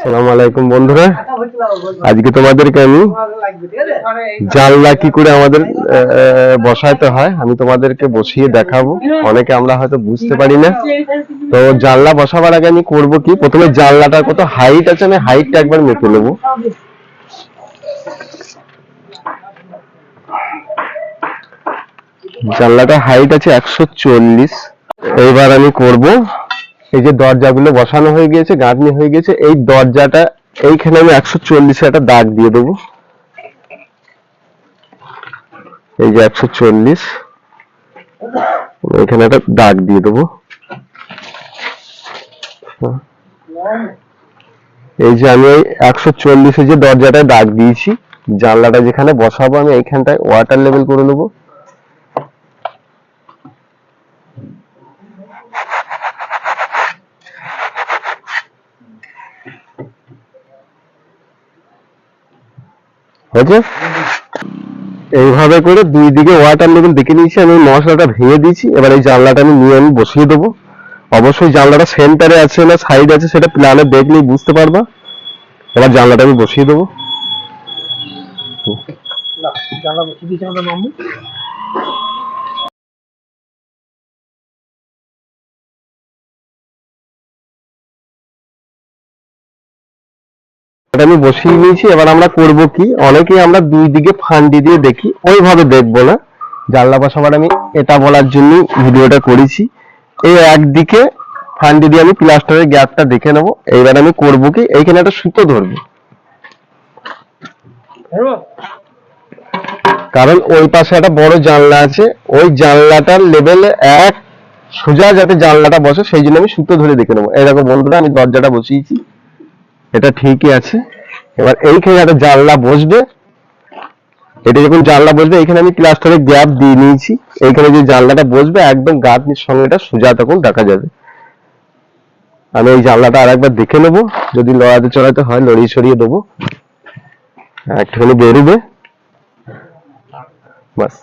সালাম আলাইকুম, বন্ধুরা। আজকে তোমাদেরকে আমি জানলা কি করে আমাদের বসাতে হয়, আমি তোমাদেরকে বসিয়ে দেখাবো। অনেকে আমরা হয়তো বুঝতে পারি না। তো জানলা বসাবার আগে আমি করব কি? প্রথমে জানলাটার কত হাইট আছে, আমি হাইটটা একবার মেপে নেব। জানলাটা হাইট আছে একশো চল্লিশ। এইবার আমি করব এই যে দরজাগুলো বসানো হয়ে গিয়েছে, গাঁথনি হয়ে গেছে এই দরজাটা, এইখানে আমি একশো চল্লিশে একটা দাগ দিয়ে দেবো। এই যে একশো চল্লিশ, এখানে একটা দাগ দিয়ে দেবো। এই যে আমি একশো চল্লিশে যে দরজাটায় দাগ দিয়েছি, জানলাটা যেখানে বসাবো আমি এইখানটায় ওয়াটার লেভেল করে নেব। হয়েছে এইভাবে করে দুই দিকে ওয়াটার লেভেল দেখে নিয়েছি, আমি মশলাটা ভেঙে দিয়েছি, এবার এই জানলাটা আমি নিয়ে আমি বসিয়ে দেবো। অবশ্যই জানলাটা সেন্টারে আছে না সাইড আছে সেটা প্ল্যানে দেখলেই বুঝতে পারবা। এবার জানলাটা আমি বসিয়ে দেবো। জানলা বসিয়ে দিয়েছি আমাদের মাম্মু এটা আমি বসিয়ে নিয়েছি এবার আমরা করব কি? অনেকেই আমরা দুই দিকে ফান্ডি দিয়ে দেখি ওইভাবে দেখব না। জানলা বসাবার আমি এটা বলার জন্য ভিডিওটা করেছি। এই একদিকে ফান্ডি দিয়ে আমি প্লাস্টারের গ্যাপটা দেখে নেব এইবার আমি করব কি? এইখানে একটা সুতো ধরবো। ধরবো? কারণ ওই পাশে একটা বড় জানলা আছে ওই জানলাটার লেভেলে এক সোজা যাতে জানলাটা বসে সেই জন্য আমি সুতো ধরে দেখে নেব। এই দেখো বন্ধুরা আমি দরজাটা বসিয়েছি। এটা ঠিকই আছে। এবার এইখানে একটা জানলা বসবে। এটা যখন জানলা বসবে এখানে আমি প্লাস্টারের গ্যাপ দিয়ে নিয়েছি। এইখানে যে জানলাটা বসবে, একদম গাঁথনির সঙ্গে এটা সোজা তখন দেখা যাবে। আমি এই জানলাটা আর একবার দেখে নেব। যদি লড়াতে চড়াতে হয়, লড়িয়ে ছড়িয়ে দেবো। একটুখানি বেরোবে। বাস।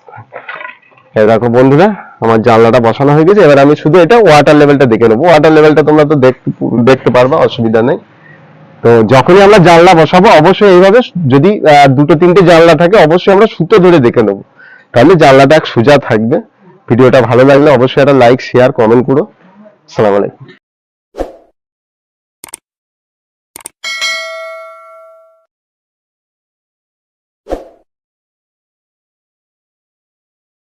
দেখো বন্ধুরা, আমার জানলাটা বসানো হয়ে গেছে। এবার আমি শুধু এটা ওয়াটার লেভেলটা দেখে নেব। ওয়াটার লেভেলটা তোমরা তো দেখতে দেখতে পারবা, অসুবিধা নেই। তো যখনই আমরা জানলা বসাবো, অবশ্যই এইভাবে যদি দুটো তিনটে জানলা থাকে, অবশ্যই আমরা সুতো ধরে দেখে নেব। তাহলে জানলাটা এক সোজা থাকবে। ভিডিওটা ভালো লাগলে অবশ্যই একটা লাইক শেয়ার কমেন্ট করো। সালাম আলাইকুম।